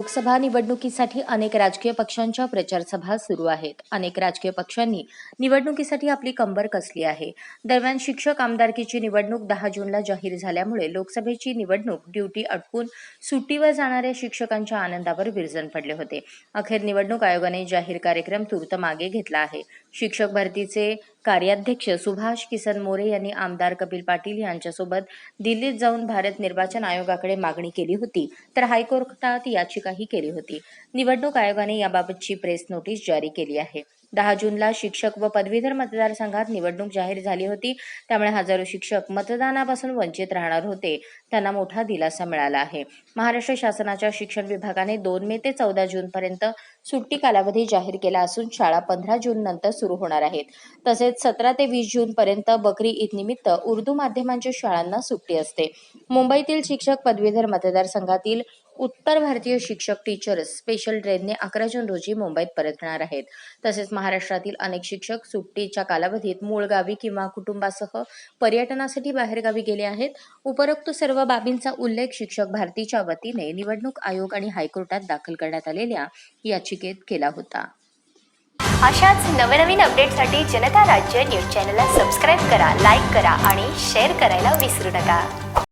लोकसभा निवडणुकीसाठी अनेक राजकीय पक्षांच्या प्रचारसभा सुरू आहेत. अनेक राजकीय पक्षांनी निवडणुकीसाठी आपली कंबर कसली आहे? दरम्यान शिक्षक आमदारकीची निवडणूक दहा जूनला जाहीर झाल्यामुळे लोकसभेची निवडणूक ड्युटी अटकून सुट्टीवर जाणाऱ्या शिक्षकांच्या आनंदावर विरजण पडले होते. अखेर निवडणूक आयोगाने जाहीर कार्यक्रम तूर्त मागे घेतला आहे. शिक्षक भरतीचे कार्याध्यक्ष सुभाष किसन मोरे यांनी आमदार कपिल पाटील यांच्यासोबत दिल्लीत जाऊन भारत निर्वाचन आयोगाकडे मागणी केली होती. तर हायकोर्टात याचिकाही केली होती. निवडणूक आयोगाने याबाबतची प्रेस नोटीस जारी केली आहे. दहा जूनला शिक्षक व पदवीधर मतदारसंघात निवडणूक जाहीर झाली होती. त्यामुळे हजारो शिक्षक मतदानापासून वंचित राहणार होते. त्यांना मोठा दिलासा मिळाला आहे. महाराष्ट्र शासनाच्या शिक्षण विभागाने दोन मे ते चौदा जूनपर्यंत सुट्टी कालावधी जाहीर केला असून शाळा पंधरा जून नंतर सुरू होणार आहेत. तसेच सतरा ते वीस जून पर्यंत बकरी ईद निमित्त उर्दू माध्यमांच्या शाळांना सुट्टी असते. मुंबईतील शिक्षक पदवीधर मतदारसंघातील उत्तर भारतीय शिक्षक टीचर्स स्पेशल ट्रेनने अकरा जून रोजी मुंबईत परतणार आहेत. तसेच महाराष्ट्रातील अनेक शिक्षक सुट्टीच्या कालावधीत मूळ गावी किंवा कुटुंबासह पर्यटनासाठी बाहेरगावी गेले आहेत. उपरोक्त सर्व बाबींचा उल्लेख शिक्षक भारतीच्या वतीने निवडणूक आयोग आणि हायकोर्टात दाखल करण्यात आलेल्या याचिकेत केला होता. अशाच नवनवीन अपडेटसाठी जनता राज्य न्यूज चॅनलला सबस्क्राईब करा लाईक करा आणि शेअर करायला विसरू नका.